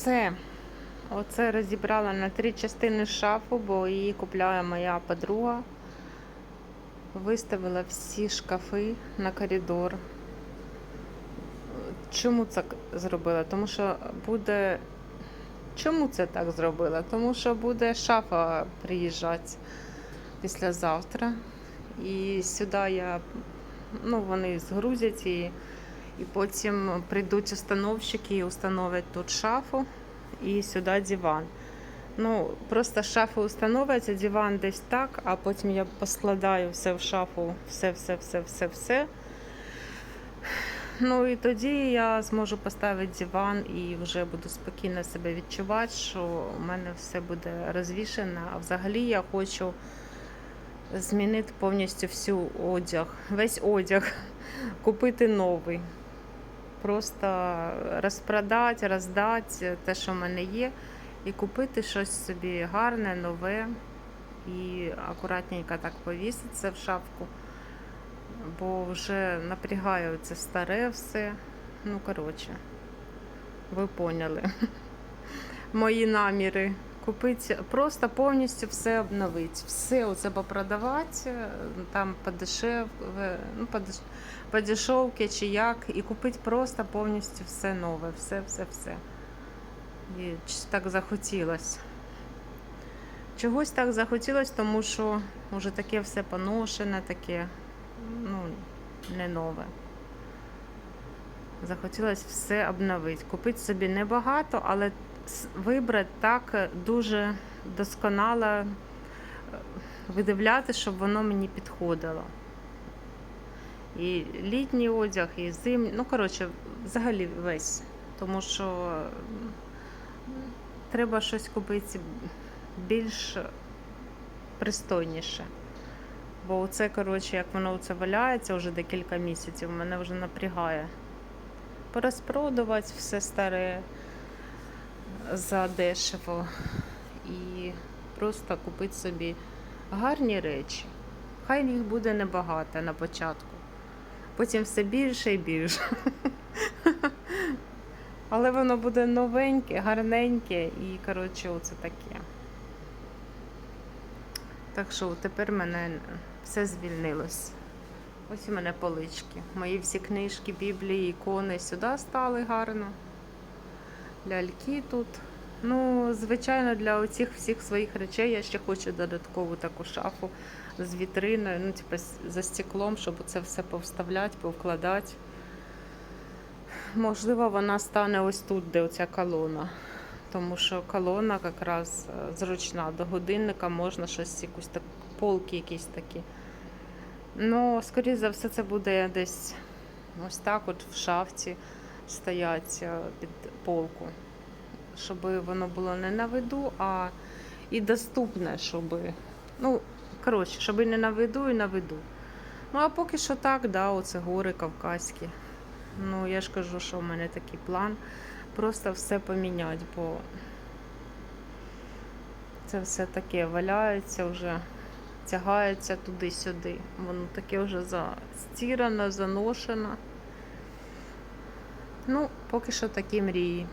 Все. Оце розібрала на три частини шафу, бо її купляє моя подруга. Виставила всі шкафи на коридор. Чому це зробила? Тому що буде. Чому це так зробила? Тому що буде шафа приїжджати післязавтра. І сюди я, ну, вони згрузять і, і потім прийдуть установщики і установлять тут шафу і сюди диван. Ну, просто шафа установиться, диван десь так, а потім я поскладаю все в шафу, все, все, все, все, все. Ну і тоді я зможу поставити диван і вже буду спокійно себе відчувати, що у мене все буде розвішено. А взагалі я хочу змінити повністю всю одяг, весь одяг, купити новий. Просто розпродати, роздати те, що в мене є, і купити щось собі гарне, нове і акуратненько так повіситься в шапку. Бо вже напрягаю це старе все. Ну, коротше, ви поняли. Мої наміри. Купити, просто повністю все обновити. Все оце попродавати, там подешев, ну, подеш, по чи як, і купити просто повністю все нове, все, все, все. І так захотілося. Чогось так захотілося, тому що вже таке все поношене, таке, ну, не нове. Захотілося все обновити. Купити собі небагато, але вибрати так е, дуже досконало, е, видивляти, щоб воно мені підходило. І літній одяг, і зимній, ну, коротше, взагалі весь. Тому що треба щось купити більш пристойніше. Бо це, коротше, як воно це валяється вже декілька місяців, мене вже напрягає. Порозпродувати все старе за дешево і просто купити собі гарні речі. Хай їх буде небагато на початку. Потім все більше і більше. Але воно буде новеньке, гарненьке і, коротше, оце таке. Так що тепер мене все звільнилось. Ось у мене полички. Мої всі книжки, біблії, ікони сюди стали гарно. Ляльки тут. Ну, звичайно, для оцих всіх своїх речей я ще хочу додаткову таку шафу з вітриною, ну, типу, за стеклом, щоб це все повставляти, повкладати. Можливо, вона стане ось тут, де оця колона. Тому що колона якраз е, зручна. До годинника можна щось, якусь так, полки якісь такі. Ну, скоріше за все, це буде десь ось так, от в шафці стоять е, під полку. Щоб воно було не на виду, а і доступне, щоб. Ну, коротше, щоб і не на виду, і на виду. Ну, а поки що так, да, оце гори кавказькі. Ну, я ж кажу, що в мене такий план. Просто все поміняти, бо це все таке валяється вже, тягається туди-сюди. Воно таке вже застірано, заношено. Ну, поки що такі мрії.